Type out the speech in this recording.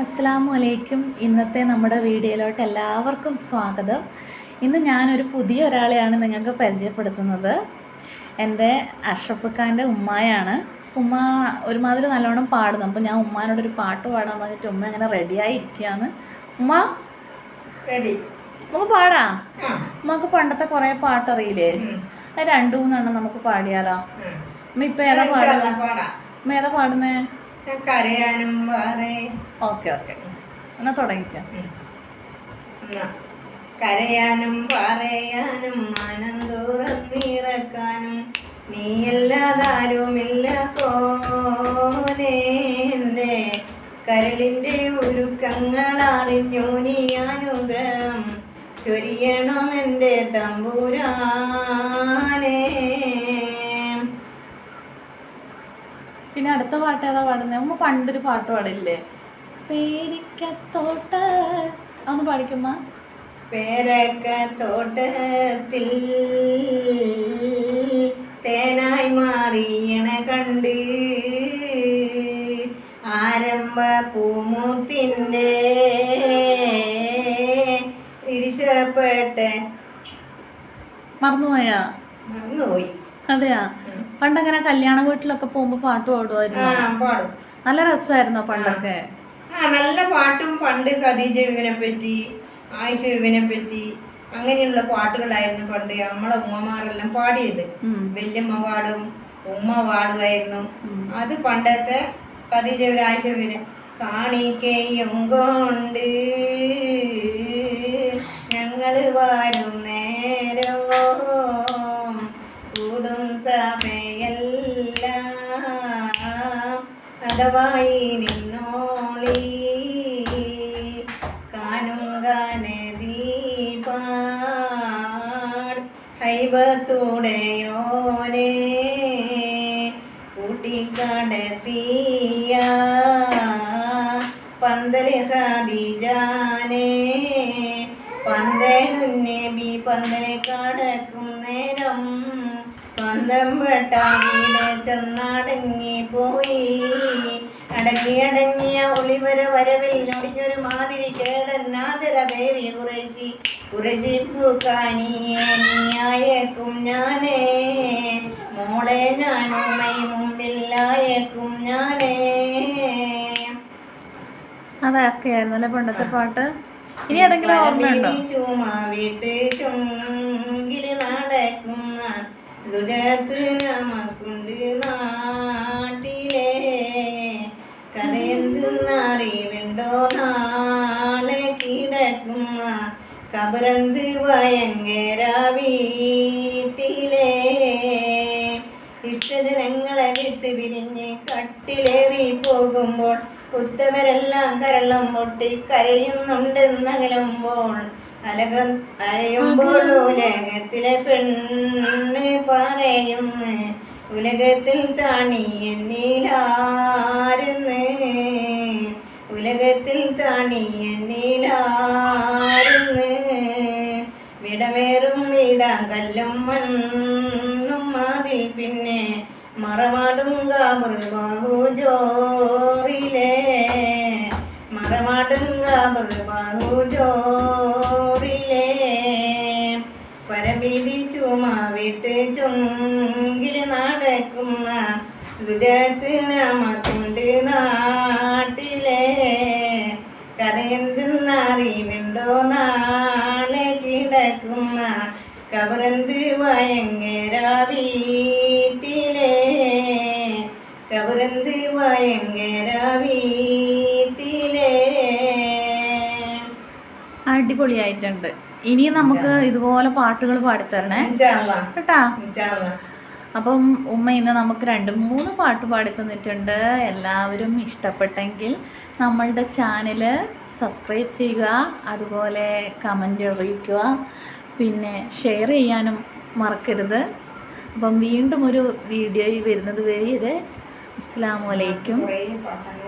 അസ്സാമു വലൈക്കും ഇന്നത്തെ നമ്മുടെ വീഡിയോയിലോട്ട് എല്ലാവർക്കും സ്വാഗതം. ഇന്ന് ഞാനൊരു പുതിയ ഒരാളെയാണ് നിങ്ങൾക്ക് പരിചയപ്പെടുത്തുന്നത്. എന്റെ അഷ്റഫ് ഖാന്റെ ഉമ്മായാണ്. ഉമ്മ ഒരുമാതിരി നല്ലോണം പാടുന്നു. അപ്പോൾ ഞാൻ ഉമ്മാനോടൊരു പാട്ട് പാടാൻ പറഞ്ഞിട്ട് ഉമ്മ അങ്ങനെ റെഡിയായി ഇരിക്കുകയാണ്. ഉമ്മ? റെഡി. നമുക്ക് പാടാ? ഉമ്മക്ക് നമുക്ക് പണ്ടത്തെ കുറേ പാട്ട് അറിയില്ലേ. അത് രണ്ടു മൂന്നെണ്ണം നമുക്ക് പാടിയാലോ. ഉമ്മ ഇപ്പം ഏതാ പാടുന്നത് ഉമ്മ ഏതാ പാടുന്നേ? കരയാനും പാറേ ഓക്കെ ഓക്കെ. എന്നാ തുടങ്ങിക്കാം. കരയാനും പറയാനും ആനന്ദൂറം നീറക്കാനും നീയല്ലാതാരുമില്ല കോനെ എന്റെ കരളിന്റെ ഉരുക്കങ്ങൾ അറിഞ്ഞു നീ അനുഗ്രഹം ചൊരിയണം എന്റെ അടുത്ത പാട്ട് ഏതാ പാടുന്നത് നമ്മൾ പണ്ടൊരു പാട്ട് പാടില്ലേ? പേരിക്കത്തോട്ട് അന്ന് പാടിക്കുമ്മ പേരക്കത്തോട്ടത്തിൽ തേനായി മാറിയണ കണ്ട് ആരംഭ പൂമൂത്തിന്റെ ഇരിശപ്പെട്ട് മറന്നുപോയാ? മറന്നുപോയി. അതെയാ? പണ്ടങ്ങനെ കല്യാണ വീട്ടിലൊക്കെ പോകുമ്പോ പാട്ട് പാടുമായിരുന്നു നല്ല രസമായിരുന്നോ പണ്ടൊക്കെ. നല്ല പാട്ടും പണ്ട് ഖദീജ ബീവിനെ പറ്റി ആയിഷ ബീവിനെ പറ്റി അങ്ങനെയുള്ള പാട്ടുകളായിരുന്നു പണ്ട് നമ്മളെ ഉമ്മമാരെല്ലാം പാടിയത്. വല്യമ്മ പാടും ഉമ്മ പാടുമായിരുന്നു. അത് പണ്ടത്തെ ഖദീജ ആയിഷ ബീവിനെ കാണിക്കയും കൊണ്ട് ഞങ്ങൾ വാരും അതവായി നിന്നോളി. കാനും ഗാനദീപാട് ഹൈബത്തൂടെയോനെ കൂട്ടിക്കടത്തിയ പന്തൽ ഖദീജാനെ പന്തലുന്നബി പന്തലെ കടക്കും നേരം പന്തം വെട്ടാകിടെ ചെന്നടങ്ങി പോയി. അടങ്ങി അടങ്ങിയ ഒളിവര വരവിൽ ഒടിഞ്ഞൊരു മാതിരി കേടന്നാതര പേരി കുറേശി കുറേശി പൂക്കാനിയെ നീയായേക്കും ഞാനേ. മോളെ ഞാനുമൈ മുമ്പില്ലായേക്കും ഞാനേ. അതൊക്കെ അല്ലെ പണ്ടത്തെ പാട്ട്? ഇനി ഏതെങ്കിലും ഓർമ്മയുണ്ടോ? ചുമ വീട്ടിൽ ചുങ്കിൽ നടക്കുന്ന സുജത്ത് നമുക്കുണ്ട് നാട്ടിലെ കഥയെന്തെന്നറിവുണ്ടോ? നാളെ കിടക്കുന്ന കബറന്ത് ഭയങ്കര വീട്ടിലെ ഇഷ്ടജനങ്ങളെ വിട്ട് പിരിഞ്ഞ് കട്ടിലേറി പോകുമ്പോൾ ഉത്തവരെല്ലാം കരളം പൊട്ടി കരയുന്നുണ്ടെന്നകലുമ്പോൾ അലക അലയുമ്പോൾ ഉലകത്തിലെ പെണ്ണ് പറയുന്നു ഉലകത്തിൽ താണി എന്നിലാരുന്ന്? ഉലകത്തിൽ താണി എന്നിലാരുന്ന്? വിടമേറും വീടാം കല്ലും മണ്ണും അതിൽ പിന്നെ മറവാടും കാബർ ബാഹുജോറിലെ പരവീതി ചുമ ചൊങ്കിൽ നടക്കുന്ന സുജത്ത് നമുക്കുണ്ട് നാട്ടിലെ കഥയെന്തെന്നറിവുണ്ടോ നാളെ കിടക്കുന്ന കബറന്ത് ഭയങ്കര വീട്ടിലെ കബറന്ത് ഭയങ്കര വീട്ടിലെ അടിപൊളിയായിട്ടുണ്ട്. ഇനി നമുക്ക് ഇതുപോലെ പാട്ടുകൾ പാടിത്തരണേ. കേട്ടാ? അപ്പം ഉമ്മ ഇന്ന് നമുക്ക് രണ്ട് മൂന്ന് പാട്ട് പാടി തന്നിട്ടുണ്ട് എല്ലാവരും ഇഷ്ടപ്പെട്ടെങ്കിൽ നമ്മളുടെ ചാനൽ സബ്സ്ക്രൈബ് ചെയ്യുക അതുപോലെ കമന്റ് അറിയിക്കുക. പിന്നെ ഷെയർ ചെയ്യാനും മറക്കരുത്. അപ്പം വീണ്ടും ഒരു വീഡിയോയിൽ വരുന്നത് വരെ അസ്സാം വലൈക്കും കുറേ പാട്ടങ്ങൾ